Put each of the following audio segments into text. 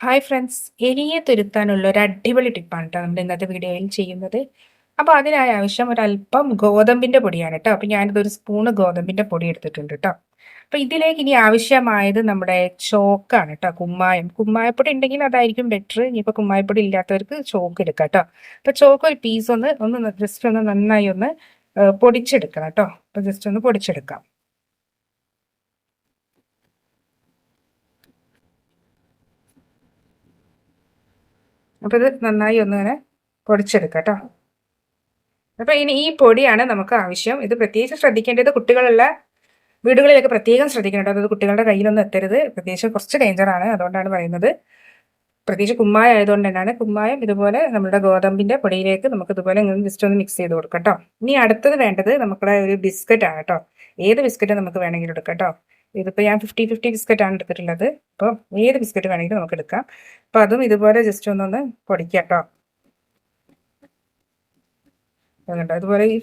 Hi friends എലിയെ തുരുത്താനുള്ള ഒരു അടിപൊളി ടിപ്പാണ് കേട്ടോ നമ്മൾ ഇന്നത്തെ വീഡിയോയിൽ ചെയ്യുന്നത്. അപ്പോൾ അതിനായി ആവശ്യം ഒരല്പം ഗോതമ്പിന്റെ പൊടിയാണ് കേട്ടോ അപ്പോൾ ഞാനിത് ഒരു സ്പൂണ് ഗോതമ്പിന്റെ പൊടി എടുത്തിട്ടുണ്ട് കേട്ടോ അപ്പോൾ ഇതിലേക്ക് ഇനി ആവശ്യമായത് നമ്മുടെ ചോക്കാണ് കേട്ടോ കുമ്മായം. കുമ്മായപ്പൊടി ഉണ്ടെങ്കിൽ അതായിരിക്കും ബെറ്റർ ഇനിയിപ്പോൾ കുമ്മായപ്പൊടി ഇല്ലാത്തവർക്ക് ചോക്ക് എടുക്കാം കേട്ടോ അപ്പോൾ ചോക്ക് ഒരു പീസ് ഒന്ന് ഒന്ന് ജസ്റ്റ് ഒന്ന് നന്നായി ഒന്ന് പൊടിച്ചെടുക്കണം കേട്ടോ അപ്പോൾ ജസ്റ്റ് ഒന്ന് പൊടിച്ചെടുക്കാം. അപ്പോൾ ഇത് നന്നായി ഒന്നിങ്ങനെ പൊടിച്ചെടുക്കാം കേട്ടോ അപ്പോൾ ഇനി ഈ പൊടിയാണ് നമുക്ക് ആവശ്യം. ഇത് പ്രത്യേകിച്ച് ശ്രദ്ധിക്കേണ്ടത് കുട്ടികളുള്ള വീടുകളിലൊക്കെ പ്രത്യേകം ശ്രദ്ധിക്കണം അതായത് കുട്ടികളുടെ കയ്യിലൊന്നും എത്തരുത്. പ്രത്യേകിച്ച് കുറച്ച് ഡേഞ്ചറാണ് അതുകൊണ്ടാണ് പറയുന്നത്. പ്രത്യേകിച്ച് കുമ്മായ ആയതുകൊണ്ട് തന്നെയാണ് കുമ്മായം ഇതുപോലെ നമ്മുടെ ഗോതമ്പിന്റെ പൊടിയിലേക്ക് നമുക്ക് ഇതുപോലെ ജസ്റ്റ് ഒന്ന് മിക്സ് ചെയ്ത് കൊടുക്കാം കേട്ടോ ഇനി അടുത്തത് വേണ്ടത് നമ്മുടെ ഒരു ബിസ്ക്കറ്റ് ആണ് കേട്ടോ ഏത് ബിസ്ക്കറ്റ് നമുക്ക് വേണമെങ്കിലും എടുക്കാം കേട്ടോ ഇതിപ്പോൾ ഞാൻ ഫിഫ്റ്റി ഫിഫ്റ്റി ബിസ്ക്കറ്റ് ആണ് എടുത്തിട്ടുള്ളത്. അപ്പോൾ ഏത് ബിസ്ക്കറ്റ് വേണമെങ്കിലും നമുക്ക് എടുക്കാം. അപ്പോൾ അതും ഇതുപോലെ ജസ്റ്റ് ഒന്നൊന്ന് പൊടിക്കാം കേട്ടോ അതുകൊണ്ട് അതുപോലെ ഈ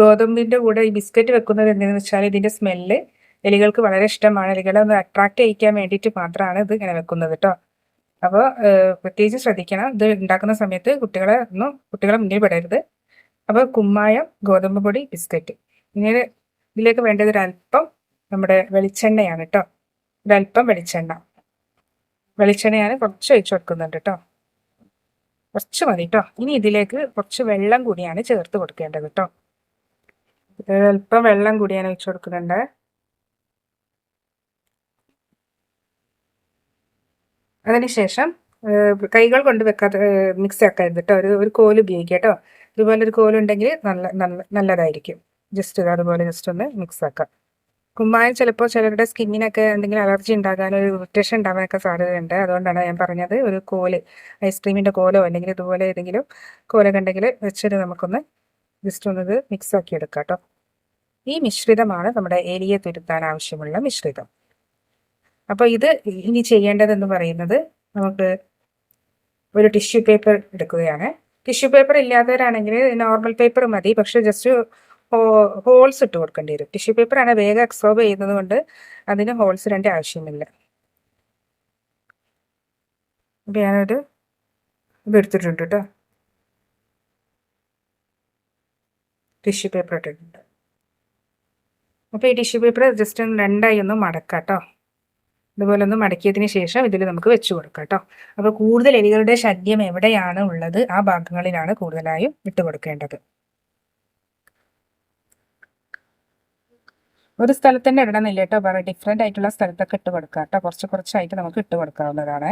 ഗോതമ്പിന്റെ കൂടെ ഈ ബിസ്ക്കറ്റ് വെക്കുന്നത് എന്തെന്ന് വെച്ചാൽ ഇതിന്റെ സ്മെല്ല് എലികൾക്ക് വളരെ ഇഷ്ടമാണ്. എലികളെ ഒന്ന് അട്രാക്റ്റ് ചെയ്യിക്കാൻ വേണ്ടിയിട്ട് മാത്രമാണ് ഇത് ഇങ്ങനെ വെക്കുന്നത് കേട്ടോ അപ്പോൾ പ്രത്യേകിച്ച് ശ്രദ്ധിക്കണം. ഇത് ഉണ്ടാക്കുന്ന സമയത്ത് കുട്ടികളെ ഒന്നും കുട്ടികളെ മുന്നിൽ പെടരുത്. അപ്പോൾ കുമ്മായം ഗോതമ്പ് പൊടി ബിസ്ക്കറ്റ് ഇങ്ങനെ ഇതിലേക്ക് വേണ്ടത് അല്പം നമ്മുടെ വെളിച്ചെണ്ണയാണ് കേട്ടോ ഒരല്പം വെളിച്ചെണ്ണ. വെളിച്ചെണ്ണയാണ് കുറച്ച് ഒഴിച്ചു കൊടുക്കുന്നുണ്ട് കേട്ടോ കുറച്ച് മതി കേട്ടോ ഇനി ഇതിലേക്ക് കുറച്ച് വെള്ളം കൂടിയാണ് ചേർത്ത് കൊടുക്കേണ്ടത് കേട്ടോ ഒരല്പം വെള്ളം കൂടിയാണ് ഒഴിച്ചു കൊടുക്കുന്നുണ്ട്. അതിനുശേഷം കൈകൾ കൊണ്ട് വെക്കാത്ത മിക്സ് ആക്കരുത് കേട്ടോ ഒരു ഒരു കോൽ ഉപയോഗിക്കുക കേട്ടോ ഇതുപോലെ ഒരു കോലുണ്ടെങ്കിൽ നല്ല നല്ല നല്ലതായിരിക്കും. ജസ്റ്റ് അതുപോലെ ജസ്റ്റ് ഒന്ന് മിക്സ് ആക്കാം. കുമ്മായം ചിലപ്പോൾ ചിലരുടെ സ്കിന്നിനൊക്കെ എന്തെങ്കിലും അലർജി ഉണ്ടാകാൻ ഒരു ഇറിറ്റേഷൻ ഉണ്ടാകാനൊക്കെ സാധ്യതയുണ്ട്. അതുകൊണ്ടാണ് ഞാൻ പറഞ്ഞത് ഒരു കോൽ ഐസ്ക്രീമിന്റെ കോലോ അല്ലെങ്കിൽ ഇതുപോലെ ഏതെങ്കിലും കോലൊക്കെ ഉണ്ടെങ്കിൽ വെച്ചിട്ട് നമുക്കൊന്ന് ജസ്റ്റ് ഒന്ന് മിക്സ് ആക്കി എടുക്കാം കേട്ടോ ഈ മിശ്രിതമാണ് നമ്മുടെ ഏരിയ തുരുത്താൻ ആവശ്യമുള്ള മിശ്രിതം. അപ്പോൾ ഇത് ഇനി ചെയ്യേണ്ടതെന്ന് പറയുന്നത് നമുക്ക് ഒരു ടിഷ്യൂ പേപ്പർ എടുക്കുകയാണ്. ടിഷ്യൂ പേപ്പർ ഇല്ലാത്തവരാണെങ്കിൽ നോർമൽ പേപ്പർ മതി. പക്ഷെ ജസ്റ്റ് ഹോൾസ് ഇട്ട് കൊടുക്കേണ്ടി വരും. ടിഷ്യൂ പേപ്പറാണ് വേഗം അബ്സോർബ് ചെയ്യുന്നത് കൊണ്ട് അതിന് ഹോൾസ് ഇടേണ്ട ആവശ്യമില്ല. അപ്പം ഞാനൊരു ഇത് എടുത്തിട്ടുണ്ട് കേട്ടോ ടിഷ്യൂ പേപ്പർ ഇട്ടിട്ടുണ്ട്. അപ്പോൾ ഈ ടിഷ്യൂ പേപ്പർ ജസ്റ്റ് ഒന്ന് രണ്ടായി ഒന്ന് മടക്കാം കേട്ടോ ഇതുപോലെ ഒന്ന് മടക്കിയതിന് ശേഷം ഇതിൽ നമുക്ക് വെച്ച് കൊടുക്കാം കേട്ടോ അപ്പോൾ കൂടുതൽ എലികളുടെ ശല്യം എവിടെയാണ് ഉള്ളത്? ആ ഭാഗങ്ങളിലാണ് കൂടുതലായും ഇട്ട് കൊടുക്കേണ്ടത്. ഒരു സ്ഥലത്ത് തന്നെ ഇടണമെന്നില്ല കേട്ടോ. വേറെ ഡിഫറെന്റ് ആയിട്ടുള്ള സ്ഥലത്തൊക്കെ ഇട്ട് കൊടുക്കാം കേട്ടോ. കുറച്ച് കുറച്ചായിട്ട് നമുക്ക് ഇട്ട് കൊടുക്കാവുന്നതാണ്.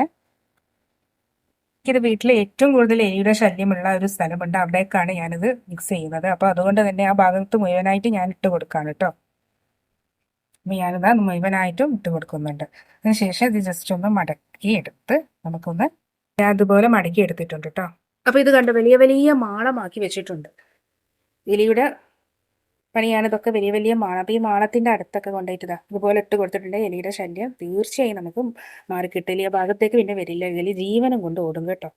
എനിക്കിത് വീട്ടിൽ ഏറ്റവും കൂടുതൽ എലിയുടെ ശല്യമുള്ള ഒരു സ്ഥലമുണ്ട്. അവിടേക്കാണ് ഞാനിത് മിക്സ് ചെയ്യുന്നത്. അപ്പോൾ അതുകൊണ്ട് തന്നെ ആ ഭാഗത്ത് മുഴുവനായിട്ട് ഞാൻ ഇട്ട് കൊടുക്കാണ് കേട്ടോ. അപ്പോൾ ഞാനിത് മുഴുവനായിട്ടും ഇട്ട് കൊടുക്കുന്നുണ്ട്. അതിനുശേഷം ഇത് ജസ്റ്റ് ഒന്ന് മടക്കി എടുത്ത് നമുക്കൊന്ന് അതുപോലെ മടക്കി എടുത്തിട്ടുണ്ട് കേട്ടോ. അപ്പോൾ ഇത് കണ്ട്? വലിയ വലിയ മാളമാക്കി വെച്ചിട്ടുണ്ട്. എലിയുടെ പണിയാണ് ഇതൊക്കെ വലിയ വലിയ മാണം അപ്പോൾ ഈ മാണത്തിന്റെ അടുത്തൊക്കെ കൊണ്ടുപോയിട്ട് ഇതുപോലെ ഇട്ട് കൊടുത്തിട്ടുണ്ടെങ്കിൽ എലിയുടെ ശല്യം തീർച്ചയായും നമുക്ക് മാറിക്കിട്ടില്ല ആ ഭാഗത്തേക്ക് പിന്നെ വരില്ല. എലി ജീവനം കൊണ്ട് ഓടും കേട്ടോ.